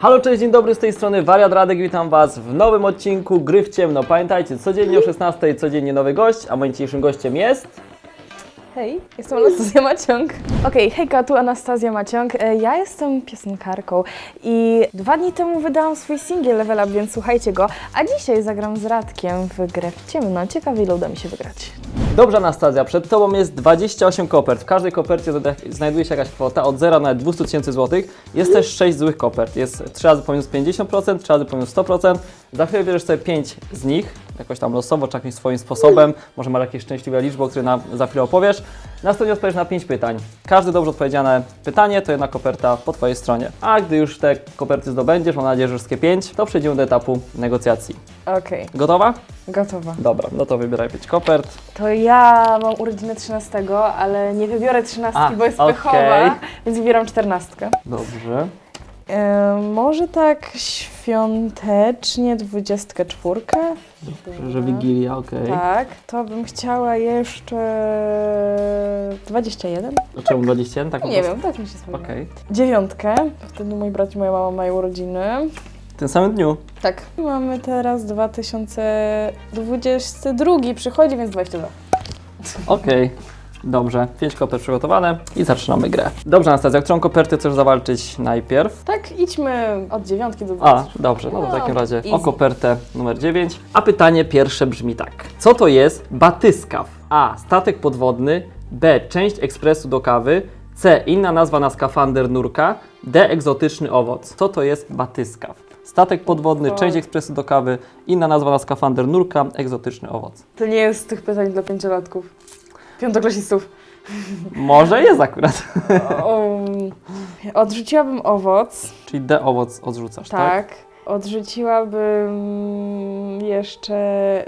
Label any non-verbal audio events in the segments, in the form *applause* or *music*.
Halo, cześć, dzień dobry, z tej strony Wariat Radek, witam Was w nowym odcinku Gry w ciemno. Pamiętajcie, codziennie o 16, codziennie nowy gość, a moim dzisiejszym gościem jest... Hej, jestem Anastazja Maciąg. Okej, hejka, tu Anastazja Maciąg. E, Ja jestem piosenkarką i dwa dni temu wydałam swój singiel Level Up, więc słuchajcie go. A dzisiaj zagram z Radkiem w grę w ciemno. Ciekawie ile uda mi się wygrać. Dobrze, Anastazja, przed Tobą jest 28 kopert. W każdej kopercie znajduje się jakaś kwota od 0 nawet 200 tysięcy złotych. Jest też 6 złych kopert. Jest 3 razy po minus 50%, 3 razy po minus 100%. Za chwilę bierzesz sobie 5 z nich, jakoś tam losowo, czy jakimś swoim sposobem. Może masz jakieś szczęśliwe liczby, o których nam za chwilę opowiesz. Następnie odpowiesz na 5 pytań. Każde dobrze odpowiedziane pytanie to jedna koperta po Twojej stronie. A gdy już te koperty zdobędziesz, mam nadzieję, że wszystkie 5, to przejdziemy do etapu negocjacji. Okej, Gotowa? gotowa. Dobra, no to wybieraj 5 kopert. To ja mam urodziny 13, ale nie wybiorę 13, A, bo jest okej. pechowa, więc wybieram 14. Dobrze. E, może tak świątecznie 24. Dobrze, że Wigilia, okej. Tak, to bym chciała jeszcze 21? A Czemu 21? Tak po Nie prostu? wiem, tak mi się spodoba. Okej. Dziewiątkę, wtedy mój brat i moja mama mają urodziny. W tym samym dniu. Tak. Mamy teraz 2022, przychodzi, więc 22. Okej. Dobrze, 5 kopert przygotowane i zaczynamy grę. Dobrze, Anastazja, którą kopertę chcesz zawalczyć najpierw? Tak, idźmy od dziewiątki do A, 20. dobrze, no to w No, takim razie o easy. kopertę numer 9. A pytanie pierwsze brzmi tak. Co to jest batyskaw? A. Statek podwodny. B. Część ekspresu do kawy. C. Inna nazwa na skafander nurka. D. Egzotyczny owoc. Co to jest batyskaw? Statek podwodny, część ekspresu do kawy, inna nazwa na skafander nurka, egzotyczny owoc. To nie jest z tych pytań dla pięciolatków. Piątoklasistów. Może jest akurat. Um, odrzuciłabym owoc, Czyli D owoc odrzucasz, tak? tak. Odrzuciłabym jeszcze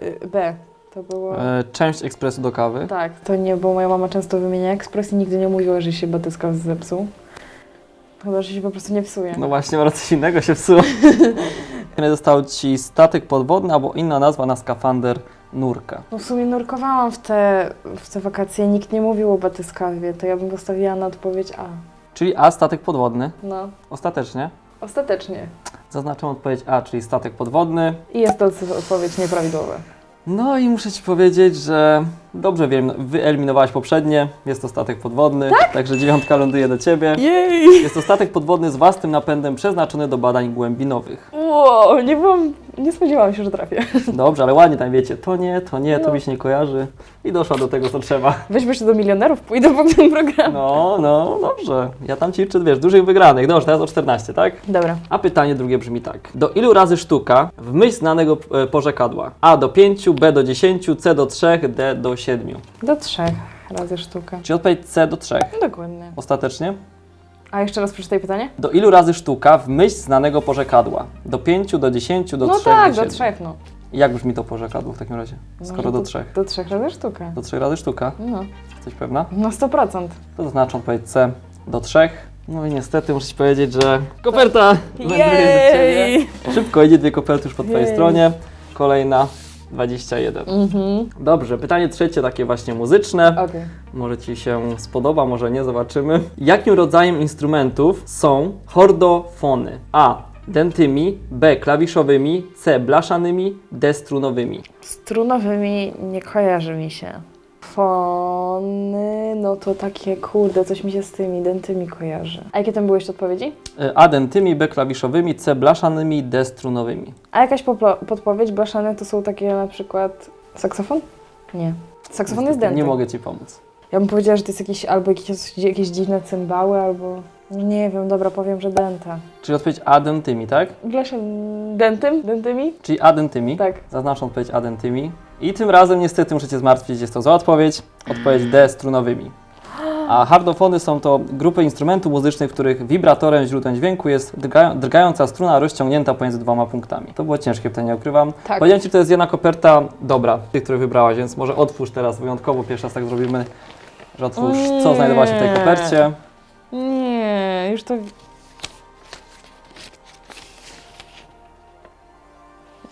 y, B. To było... E, część ekspresu do kawy. Tak, to nie, bo moja mama często wymienia ekspres i nigdy nie mówiła, że się batyskaw zepsuł. Chyba, że się po prostu nie psuje. No właśnie, może coś innego się psuło. *laughs* Został Ci statek podwodny albo inna nazwa na skafander nurka. No w sumie nurkowałam w te, w te wakacje, nikt nie mówił o batyskawie, to ja bym postawiła na odpowiedź A. Czyli A, statek podwodny. No, Ostatecznie. ostatecznie. Zaznaczam odpowiedź A, czyli statek podwodny. I jest to odpowiedź nieprawidłowa. No i muszę Ci powiedzieć, że dobrze wiem, wyeliminowałaś poprzednie. Jest to statek podwodny, także dziewiątka ląduje do Ciebie. Jej! Jest to statek podwodny z własnym napędem przeznaczony do badań głębinowych. Wow, nie byłam, nie spodziewałam się, że trafię. Dobrze, ale ładnie tam wiecie, to nie, to nie, to No. mi się nie kojarzy. I doszła do tego, co trzeba. Weźmy jeszcze do milionerów, pójdę po tym programie. No, no, dobrze. Ja tam ci liczę, wiesz, dużych wygranych. Dobrze, teraz o 14, tak? Dobra. A pytanie drugie brzmi tak. Do ilu razy sztuka w myśl znanego e, porzekadła? A do 5, B do 10, C do 3, D do 7. Do trzech razy sztuka. Czyli odpowiedź C do 3. No dokładnie. Ostatecznie? A jeszcze raz przeczytaj pytanie? Do ilu razy sztuka w myśl znanego porzekadła? Do 5, do 10, do 3, no tak, do do 7. trzech, no. Jak brzmi to porzekadło w takim razie? Skoro Może do 3. Do trzech razy sztuka. Do 3 razy sztuka. No, Jesteś pewna? na 100%. To zaznaczam odpowiedź C do 3. No i niestety muszę Ci powiedzieć, że koperta. Jej! Szybko idzie, dwie koperty już po Twojej Jej. stronie. Kolejna 21. Mhm. Dobrze, pytanie trzecie, takie właśnie muzyczne. Okej. Może Ci się spodoba, może nie, zobaczymy. Jakim rodzajem instrumentów są chordofony? A. Dentymi, B. Klawiszowymi, C. Blaszanymi, D. Strunowymi. Strunowymi nie kojarzy mi się. Fony, no to takie kurde, coś mi się z tymi dentymi kojarzy. A jakie tam były jeszcze odpowiedzi? E, A. Dentymi, B. Klawiszowymi, C. Blaszanymi, D. Strunowymi. A jakaś poplo- podpowiedź, blaszane to są takie na przykład saksofon? Nie. Saksofon jest denty. Nie mogę Ci pomóc. Ja bym powiedziała, że to jest jakieś albo jakieś, jakieś dziwne cymbały, albo no nie wiem, dobra, powiem, że denta. Czyli odpowiedź A. Dentymi, tak? Blaszan dentym? Dentymi? Czyli A. Dentymi. Tak. Zaznaczam odpowiedź A. Dentymi. I tym razem niestety muszę Cię zmartwić, jest to zła odpowiedź. Odpowiedź D. Strunowymi. A hardofony są to grupy instrumentów muzycznych, których wibratorem źródłem dźwięku jest drga, drgająca struna rozciągnięta pomiędzy dwoma punktami. To było ciężkie pytanie, ukrywam. Tak. Powiedziałem Ci, to jest jedna koperta dobra, tych, które wybrałaś, więc może otwórz teraz wyjątkowo, pierwszy raz tak zrobimy, że otwórz, co znajdowało się w tej Nie. kopercie. Nie, już to...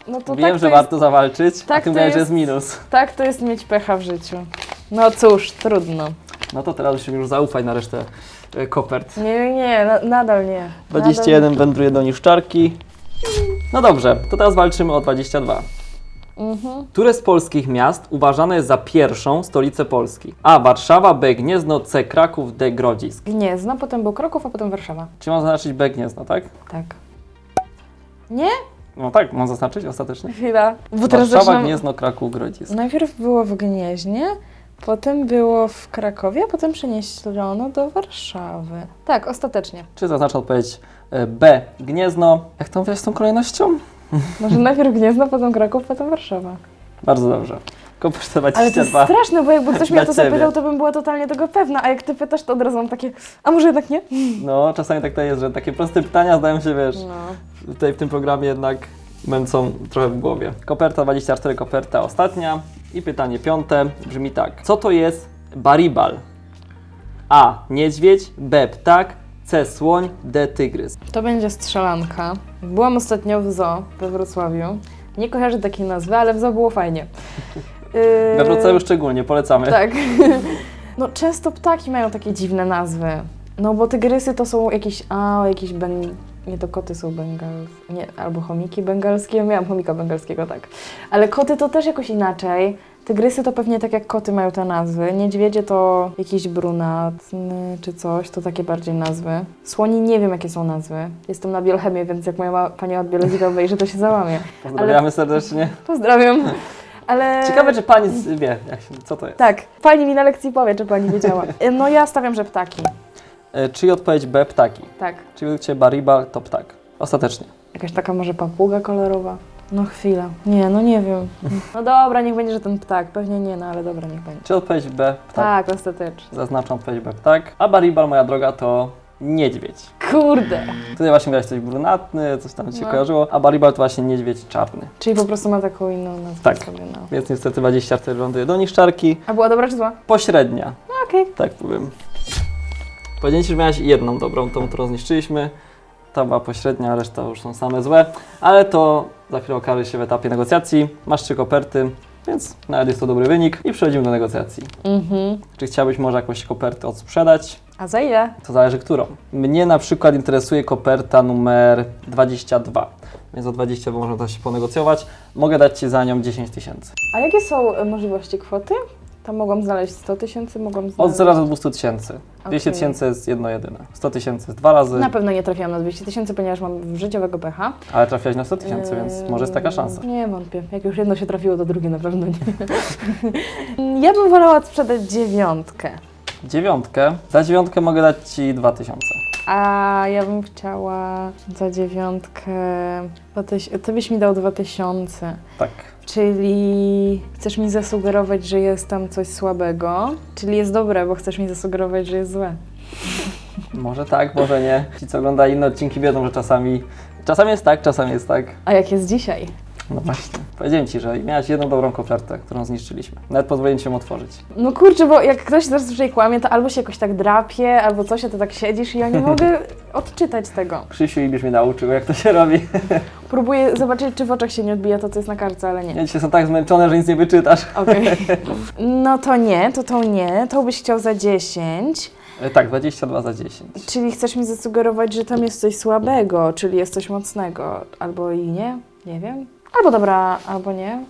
No to Wiem, tak że to warto zawalczyć, a tak Ty to mówiłaś, że jest- jest minus. Tak to jest mieć pecha w życiu. No cóż, trudno. No to teraz musimy już zaufać na resztę e, kopert. Nie, nie, nie, na, nadal nie. 21 wędruje do niszczarki. No dobrze, to teraz walczymy o 22. Nadal. Mhm. Które z polskich miast uważane jest za pierwszą stolicę Polski? A. Warszawa, B. Gniezno, C. Kraków, D. Grodzisk. Gniezno, potem był Kraków, a potem Warszawa. Czy mam zaznaczyć B. Gniezno, tak? Tak. Nie? No tak, mam zaznaczyć ostatecznie. Chwila. Bo teraz Warszawa, zaczynam... Gniezno, Kraków, Grodzisk. Najpierw było w Gnieźnie, potem było w Krakowie, a potem przeniesiono do Warszawy. Tak, ostatecznie. Czy zaznaczę odpowiedź e, B. Gniezno? Jak to mówisz z tą kolejnością? Może najpierw Gniezno, potem Kraków, potem Warszawa. Bardzo dobrze. Kopert Ale to jest 22. straszne, bo jakby ktoś mnie Dla to ciebie. zapytał, to bym była totalnie tego pewna, a jak ty pytasz, to od razu mam takie, a może jednak nie? No, czasami tak to jest, że takie proste pytania zdają się, wiesz, No. tutaj w tym programie jednak męcą trochę w głowie. Koperta 24, koperta ostatnia. I pytanie piąte brzmi tak. Co to jest baribal? A. Niedźwiedź, B. Ptak, C. Słoń, D. Tygrys. To będzie strzelanka. Byłam ostatnio w zoo we Wrocławiu. Nie kojarzę takiej nazwy, ale w zoo było fajnie. Yy, We Wrocławiu szczególnie, polecamy. Tak. *laughs* No często ptaki mają takie dziwne nazwy. No bo tygrysy to są jakieś, a jakieś ben... Nie, to koty są bengalskie, nie, albo chomiki bengalskie. Miałam chomika bengalskiego, tak. Ale koty to też jakoś inaczej. Tygrysy to pewnie tak jak koty mają te nazwy. Niedźwiedzie to jakiś brunatny czy coś, to takie bardziej nazwy. Słoni nie wiem jakie są nazwy. Jestem na biochemii, więc jak moja ma- pani od biologii to obejrzy, to się załamie. Pozdrawiamy serdecznie. Pozdrawiam. Ale... Ciekawe, czy pani z- wie, jak się, co to jest. Tak, pani mi na lekcji powie, czy pani wiedziała. No ja stawiam, że ptaki. E, Czyli odpowiedź B. Ptaki. Tak. Czyli według Ciebie baribal to ptak. Ostatecznie. Jakaś taka może papuga kolorowa? No chwila. Nie, no nie wiem. No dobra, niech będzie, że ten ptak. Pewnie nie, no ale dobra, niech będzie. Czy odpowiedź B. Ptak? Tak, ostatecznie. Zaznaczam odpowiedź B. Ptak. A baribal, moja droga, to niedźwiedź. Kurde. Tutaj właśnie miałeś coś brunatny, coś tam Ci się No. kojarzyło, a baribal to właśnie niedźwiedź czarny. Czyli po prostu ma taką inną nazwę Tak. sobie, no. Więc niestety 24 ląduje do niszczarki. A była dobra czy zła? Pośrednia, No okej. tak powiem. Powiedziałem Ci, że miałaś jedną dobrą, tą, którą zniszczyliśmy. Ta była pośrednia, reszta już są same złe. Ale to za chwilę okaże się w etapie negocjacji. Masz trzy koperty, więc nawet jest to dobry wynik. I przechodzimy do negocjacji. Mhm. Czy chciałbyś może jakąś kopertę odsprzedać? A za ile? To zależy którą. Mnie na przykład interesuje koperta numer 22, więc o 22 można też się ponegocjować. Mogę dać Ci za nią 10 tysięcy. A jakie są e, możliwości kwoty? Tam mogłam znaleźć 100 tysięcy, mogłam znaleźć... Od 0 do 200 tysięcy. 200 Okej. tysięcy jest jedno jedyne. 100 tysięcy jest dwa razy, Na pewno nie trafiłam na 200 tysięcy, ponieważ mam życiowego pecha. ale trafiłaś na 100 tysięcy, więc może jest taka szansa. Eee, Nie wątpię. Jak już jedno się trafiło, to drugie na pewno nie. *laughs* ja bym wolała sprzedać dziewiątkę. Dziewiątkę. Za dziewiątkę mogę dać Ci 2000. A ja bym chciała za dziewiątkę. dwa tyś- Ty byś mi dał 2000. Tak. Czyli chcesz mi zasugerować, że jest tam coś słabego. Czyli jest dobre, bo chcesz mi zasugerować, że jest złe. *laughs* Może tak, może nie. Ci, co oglądają inne odcinki, wiedzą, że czasami. Czasami jest tak, czasami jest tak. A jak jest dzisiaj? No właśnie. Powiedziałem Ci, że miałaś jedną dobrą kopertę, którą zniszczyliśmy. Nawet pozwoliłem Ci ją otworzyć. No kurczę, bo jak ktoś tutaj kłamie, to albo się jakoś tak drapie, albo coś, a ty tak siedzisz i ja nie mogę *laughs* odczytać tego. Krzysiu Ibisz mnie nauczył, jak to się robi. *laughs* Próbuję zobaczyć, czy w oczach się nie odbija to, co jest na kartce, ale nie. Ja dzisiaj są tak zmęczone, że nic nie wyczytasz. Okej. *laughs* No to nie, to tą nie. To byś chciał za 10. E, Tak, 22 za 10. Czyli chcesz mi zasugerować, że tam jest coś słabego, czyli jest coś mocnego. Albo i nie, nie wiem. Albo dobra, albo nie. *laughs*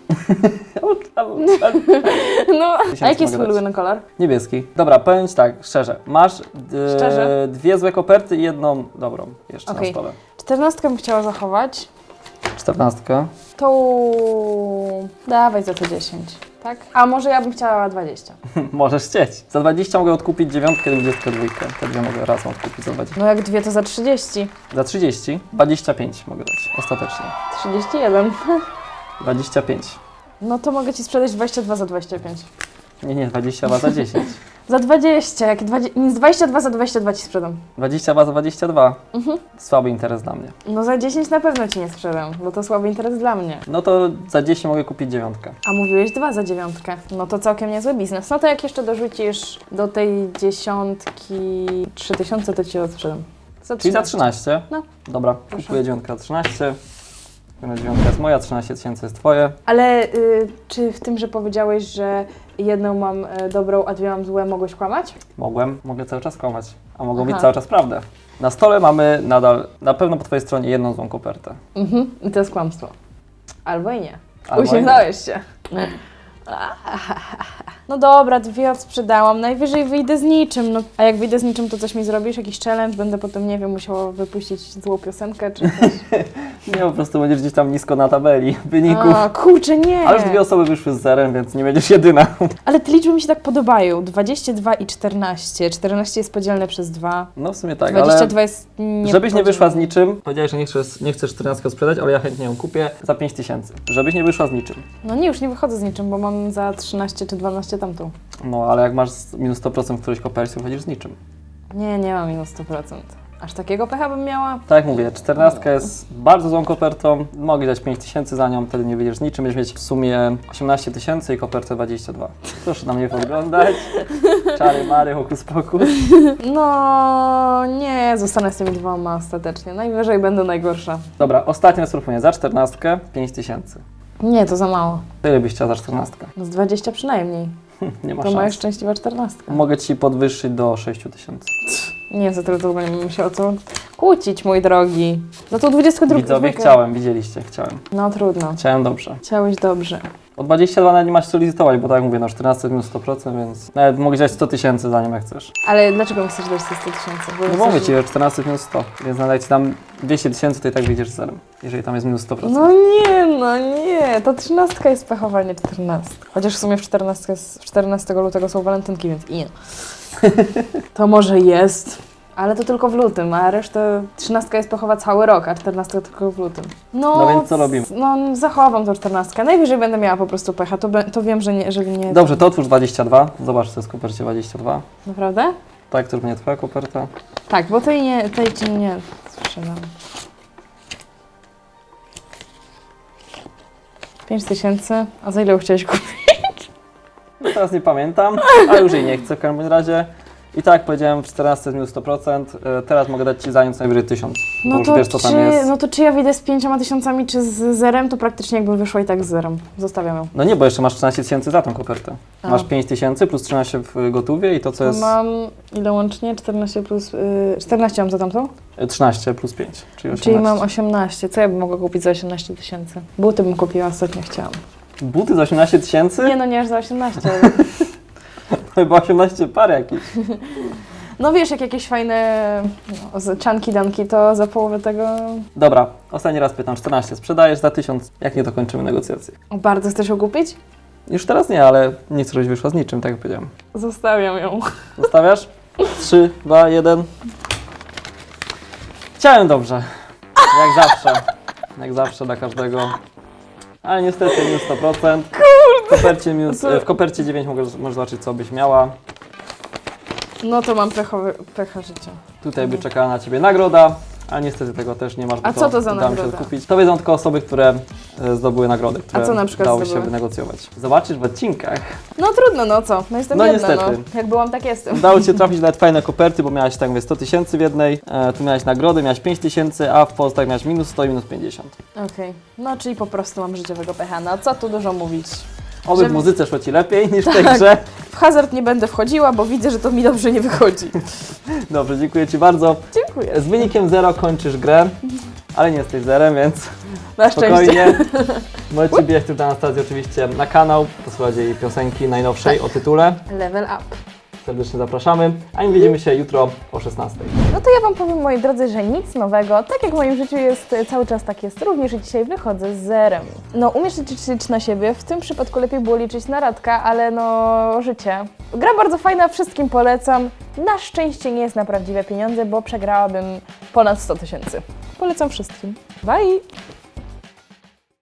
No, a jaki jest twój ulubiony kolor? Niebieski. Dobra, powiem Ci tak, szczerze. Masz d- Szczerze? dwie złe koperty i jedną dobrą jeszcze Okej. na stole. Czternastkę bym chciała zachować. Czternastka. Tą... Dawaj za te 10, tak? A może ja bym chciała 20. *laughs* Możesz chcieć. Za 20 mogę odkupić dziewiątkę i 22. Te dwie mogę razem odkupić za 20. No jak dwie to za 30. Za 30, 25 mogę dać. Ostatecznie. 31. 25. No to mogę Ci sprzedać 22 za 25. Nie, nie, 22 za 10. *laughs* Za 20, jak 20, nic, 22 za 22 Ci sprzedam. 22 za 22. Mhm. Słaby interes dla mnie. No za 10 na pewno Ci nie sprzedam, bo to słaby interes dla mnie. No to za 10 mogę kupić dziewiątkę. A mówiłeś 2 za dziewiątkę. No to całkiem niezły biznes. No to jak jeszcze dorzucisz do tej dziesiątki 3000, to Ci odsprzedam. Za Czyli za 13. No. Dobra, Proszę. kupuję dziewiątkę za 13. Jedna dziewiątka jest moja, 13 tysięcy jest twoje. Ale y, czy w tym, że powiedziałeś, że jedną mam y, dobrą, a dwie mam złe, mogłeś kłamać? Mogłem, mogę cały czas kłamać, a mogą Aha. mieć cały czas prawdę. Na stole mamy nadal, na pewno po twojej stronie jedną złą kopertę. Mhm. I to jest kłamstwo. Albo i nie. Albo i Uśmiechnąłeś się. *laughs* No dobra, dwie odsprzedałam. Najwyżej wyjdę z niczym. No, a jak wyjdę z niczym, to coś mi zrobisz? Jakiś challenge? Będę potem, nie wiem, musiała wypuścić złą piosenkę czy coś. *laughs* Nie, po prostu będziesz gdzieś tam nisko na tabeli wyników. A, kurczę, nie. A już dwie osoby wyszły z zerem, więc nie będziesz jedyna. *laughs* Ale te liczby mi się tak podobają. 22 i 14. 14 jest podzielne przez 2. No w sumie tak, 22 ale jest nie żebyś nie wyszła z niczym, powiedziałeś, że nie chcesz, nie chcesz 14 sprzedać, ale ja chętnie ją kupię za 5 tysięcy. Żebyś nie wyszła z niczym. No nie, już nie wychodzę z niczym, bo mam za 13 czy 12 tamtą. No, ale jak masz minus 100% w którejś kopercie, wychodzisz z niczym. Nie, nie mam minus 100%. Aż takiego pecha bym miała? Tak jak mówię, 14 jest bardzo złą kopertą. Mogę dać 5 tysięcy za nią, wtedy nie wyjdziesz z niczym. Będziesz mieć w sumie 18 tysięcy i kopertę 22. Proszę na mnie podglądać. Czary, mary, hokus pokus. No nie, zostanę z tymi dwoma ostatecznie. Najwyżej będę najgorsza. Dobra, ostatnie spróbuję. Za 14 5 tysięcy. Nie, to za mało. Tyle byś chciała za 14. No z 20 przynajmniej. Nie ma To moja szans. szczęśliwa 14. Mogę ci podwyższyć do 6 tysięcy. Nie, za to w ogóle nie się o co kłócić, mój drogi. Za tą 22 Widzowie, chciałem, widzieliście, chciałem. No trudno. Chciałem dobrze. Chciałeś dobrze. O 22 nawet nie masz co licytować, bo tak jak mówię, no 14 minus 100%, więc nawet mogę dać 100 tysięcy za nią jak chcesz. Ale dlaczego chcesz dać te 100 tysięcy? Bo No chcesz- mówię ci, że 14 minus 100, więc nawet jak ci dam 200 tysięcy, to i tak wyjdziesz z zerem, jeżeli tam jest minus 100%. No nie, no nie. To 13 jest pechowa, nie 14. Chociaż w sumie w 14, jest- w 14 lutego są walentynki, więc i. *laughs* To może jest. Ale to tylko w lutym, a resztę 13 jest pechowa cały rok, a 14 tylko w lutym. No, No więc co robimy? No zachowam tą 14. Najwyżej będę miała po prostu pecha, to, be, to wiem, że nie, jeżeli nie. Dobrze, to otwórz 22, zobacz, co jest w kopercie 22. Naprawdę? Tak, to już nie twoja koperta. Tak, bo tej nie, tej ci nie sprzedam. 5 tysięcy, a za ile chciałeś kupić? No teraz nie pamiętam, ale już jej nie chcę w każdym razie. I tak jak powiedziałem, w 14 jest minus 100%, e, teraz mogę dać ci za nią co najwyżej 1000, bo No już to, wiesz co tam czy, jest. no to czy ja wyjdę z 5 tysiącami, czy z zerem, to praktycznie jakbym wyszła i tak z zerem. Zostawiam ją. No nie, bo jeszcze masz 13 tysięcy za tą kopertę. A. Masz 5 tysięcy plus 13 w gotówie i to co jest mam ile łącznie? 14 plus... Yy, 14 mam za tamtą? e, 13 plus 5, czyli 18. Czyli mam 18. Co ja bym mogła kupić za 18 tysięcy? Buty bym kupiła, ostatnio chciałam. Buty za 18 tysięcy? Nie no, nie aż za 18, ale... *laughs* Chyba 18 par jakieś. *laughs* No wiesz, jak jakieś fajne no, z- czanki, danki, to za połowę tego... Dobra, ostatni raz pytam, 14 sprzedajesz za 1000, jak nie dokończymy negocjacji? O, bardzo chcesz ją kupić? Już teraz nie, ale nie chcę, żebyś wyszła z niczym, tak jak powiedziałem. Zostawiam ją. Zostawiasz? 3, 2, 1. Chciałem dobrze. Jak zawsze. Jak zawsze dla każdego. Ale niestety minus 100%. W kopercie, minus, *laughs* w kopercie 9 możesz, możesz zobaczyć, co byś miała. No to mam pechowy, pecha życia. Tutaj by czekała na Ciebie nagroda, ale niestety tego też nie masz, bo A co to za udało mi się nagroda? kupić. To wiedzą tylko osoby, które e, zdobyły nagrody, które co na przykład dało się zdobyły? wynegocjować. Zobaczysz w odcinkach. No trudno, no co? No jestem No jedna, niestety. no. Jak byłam, tak jestem. Udało Ci się *laughs* trafić nawet fajne koperty, bo miałaś tak mówię 100 tysięcy w jednej, e, tu miałaś nagrody, miałaś 5 tysięcy, a w pozostałych miałaś minus 100 i minus 50. Okej. No czyli po prostu mam życiowego pecha. No co tu dużo mówić. Oby Żeby- w muzyce szło Ci lepiej niż w tej Tak. grze. W hazard nie będę wchodziła, bo widzę, że to mi dobrze nie wychodzi. *laughs* Dobrze, dziękuję Ci bardzo. Dziękuję. Z wynikiem 0 kończysz grę, ale nie jesteś zerem, więc *laughs* Na szczęście. spokojnie. *laughs* Możecie bijać tu do Anastazji oczywiście na kanał, posłuchać jej piosenki najnowszej o tytule. Level up. Serdecznie zapraszamy, a my widzimy się jutro o 16. No to ja Wam powiem, moi drodzy, że nic nowego. Tak jak w moim życiu jest, e, cały czas tak jest również i dzisiaj wychodzę z zerem. No, umiesz liczyć na siebie. W tym przypadku lepiej było liczyć na Radka, ale no, życie. Gra bardzo fajna, wszystkim polecam. Na szczęście nie jest na prawdziwe pieniądze, bo przegrałabym ponad 100 tysięcy. Polecam wszystkim. Bye!